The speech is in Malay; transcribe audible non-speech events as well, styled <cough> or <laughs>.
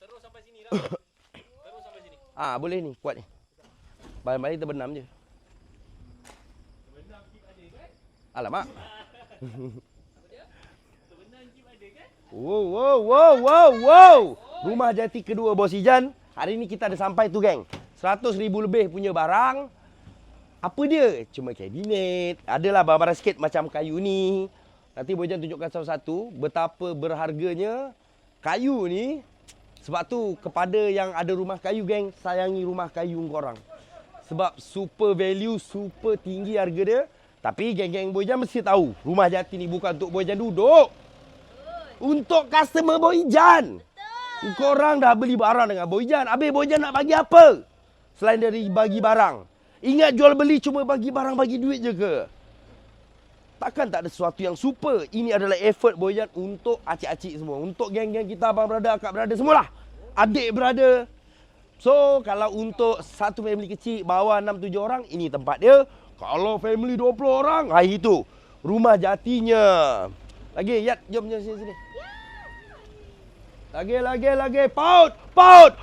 Terus sampai sini. <coughs> Terus sampai sini. Ah boleh ni, kuat ni. Balik-balik terbenam je. Sebenarnya kip ada kan? Alamak. <laughs> Kip ada kan? Wow, wow, wow, wow, wow. Rumah jati kedua Bos Ijan. Hari ni kita ada sampai tu geng. 100 ribu lebih punya barang. Apa dia? Cuma kabinet. Adalah barang-barang sikit macam kayu ni. Nanti Bojan tunjukkan satu-satu betapa berharganya kayu ni. Sebab tu kepada yang ada rumah kayu geng, sayangi rumah kayu korang. Sebab super value, super tinggi harga dia. Tapi geng-geng Bojan mesti tahu, rumah jati ni bukan untuk Bojan duduk. Untuk customer Boyjan. Korang dah beli barang dengan Boyjan. Habis Boyjan nak bagi apa? Selain dari bagi barang. Ingat jual beli cuma bagi barang bagi duit je ke? Takkan tak ada sesuatu yang super. Ini adalah effort Boyjan untuk acik-acik semua. Untuk geng-geng kita, abang berada, akak berada, semualah. Adik berada. So, kalau untuk satu family kecil, bawah 6-7 orang, ini tempat dia. Kalau family 20 orang, ha itu. Rumah jatinya. Lagi, Yat, jom, jom sini, sini. Lagi, lagi, lagi. Paut, paut.